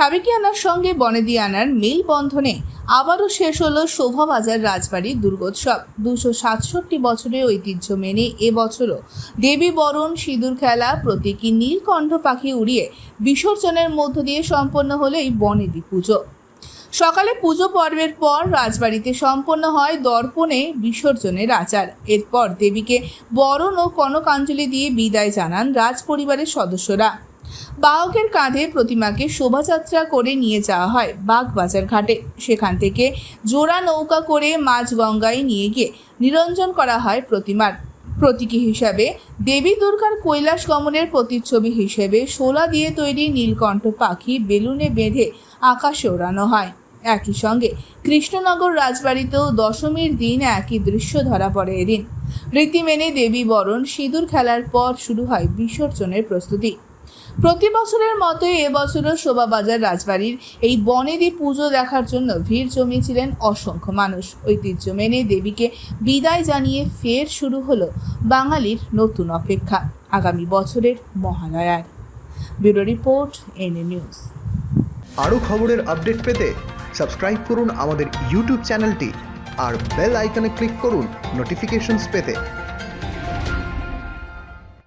সাবেকিয়ানার সঙ্গে বনেদিয়ানার মেল বন্ধনে আবারও শেষ হলো শোভাবাজার রাজবাড়ির দুর্গোৎসব। দুশো সাতষট্টি বছরের ঐতিহ্য মেনে এবছরও দেবী বরণ, সিঁদুর খেলা, প্রতীকী নীলকণ্ঠ পাখি উড়িয়ে বিসর্জনের মধ্য দিয়ে সম্পন্ন হলো এই বনেদি পুজো। সকালে পুজো পর্বের পর রাজবাড়িতে সম্পন্ন হয় দর্পণে বিসর্জনের আচার। এরপর দেবীকে বরণ ও কনকাঞ্জলি দিয়ে বিদায় জানান রাজ পরিবারের সদস্যরা। বাহকের কাঁধে প্রতিমাকে শোভাযাত্রা করে নিয়ে যাওয়া হয় বাগবাজার ঘাটে। সেখান থেকে জোড়া নৌকা করে মাঝগঙ্গায় নিয়ে গিয়ে নিরঞ্জন করা হয় প্রতিমার। প্রতীকী হিসাবে দেবী দুর্গার কৈলাস গমনের প্রতিচ্ছবি হিসেবে শোলা দিয়ে তৈরি নীলকণ্ঠ পাখি বেলুনে বেঁধে আকাশে ওড়ানো হয়। একই সঙ্গে কৃষ্ণনগর রাজবাড়িতেও দশমীর দিন একই দৃশ্য ধরা পড়ে এদিন। রীতি মেনে দেবী বরণ সিঁদুর খেলার পর শুরু হয় বিসর্জনের প্রস্তুতি। প্রতি বছরের মতোই এবছরও শোভাবাজার রাজবাড়ির এই বনেদি পুজো দেখার জন্য ভিড় জমিয়েছিলেন অসংখ্য মানুষ। ঐতিহ্য মেনে দেবীকে বিদায় জানিয়ে ফের শুরু হলো বাঙালির নতুন অপেক্ষা, আগামী বছরের মহালয়ার ব্যুরো রিপোর্ট এনএ নিউজ। আরও খবরের আপডেট পেতে সাবস্ক্রাইব করুন আমাদের ইউটিউব চ্যানেলটি আর বেল আইকনে ক্লিক করুন নোটিফিকেশনস পেতে।